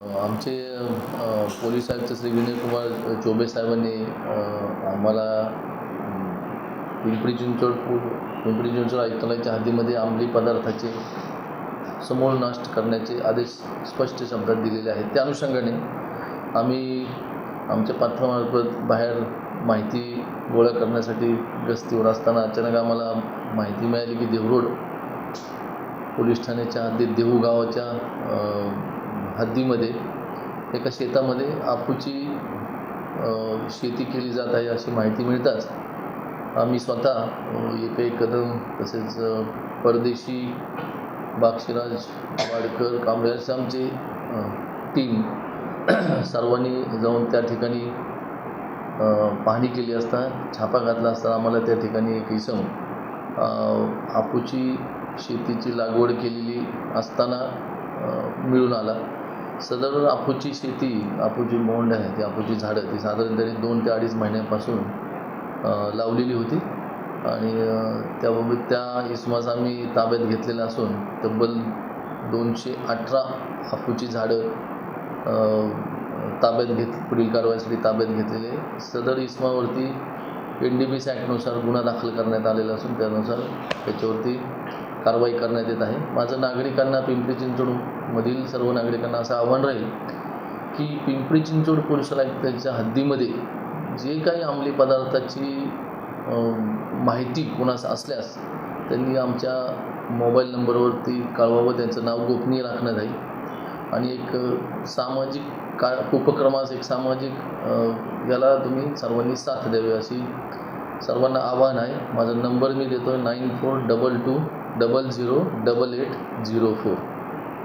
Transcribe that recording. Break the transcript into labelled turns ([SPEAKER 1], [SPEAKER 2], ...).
[SPEAKER 1] आमचे पोलीस आयुक्त श्री विनयकुमार चोबे साहेबांनी आम्हाला पिंपरी चिंचवड पिंपरी चिंचवड आयुक्तालयाच्या हद्दीमध्ये अंमली पदार्थाचे समूळ नष्ट करण्याचे आदेश स्पष्ट शब्दात दिलेले आहेत. त्या अनुषंगाने आम्ही आमच्या पात्रामार्फत बाहेर माहिती गोळा करण्यासाठी गस्तीवर असताना अचानक आम्हाला माहिती मिळाली की देवरोड पोलीस ठाण्याच्या हद्दीत देहू गावाच्या हद्दीमध्ये एका शेतामध्ये आपूची शेती केली जात आहे अशी माहिती मिळताच आम्ही स्वतः येपे कदम तसेच परदेशी बाक्षीराज वाडकर कांबळे आमचे टीम सर्वांनी जाऊन त्या ठिकाणी पाहणी केली असता छापा घातला असता आम्हाला त्या ठिकाणी एक इसम आपूची शेतीची लागवड केलेली असताना मिळून आला. सदर आपूची शेती आपूची मोंड आहे ती आपूची झाडं ती साधारण तरी दोन ते अडीच महिन्यापासून लावलेली होती. आणि त्याबाबत त्या इसमास आम्ही ताब्यात घेतलेला असून तब्बल दोनशे अठरा आपूची झाडं ताब्यात घेत पुढील कारवाईसाठी ताब्यात घेतलेले. आहे. सदर इसमावरती एन डी बी सी ॲक्टनुसार गुन्हा दाखल करण्यात आलेला असून त्यानुसार त्याच्यावरती कारवाई करण्यात येत आहे. माझं नागरिकांना पिंपरी मधील सर्व नागरिकांना असं आव्हान राहील की पिंपरी चिंचवड पोलीस आयुक्तांच्या हद्दीमध्ये जे काही अंमली पदार्थाची माहिती कोणास असल्यास त्यांनी आमच्या मोबाईल नंबरवरती कळवावं त्यांचं नाव गोपनीय राखण्यात आहे. आणि एक सामाजिक का उपक्रमास एक सामाजिक याला तुम्ही सर्वांनी साथ द्यावी अशी सर्वांना आव्हान आहे. माझा नंबर मी देतो आहे nine four double two double zero double eight zero four.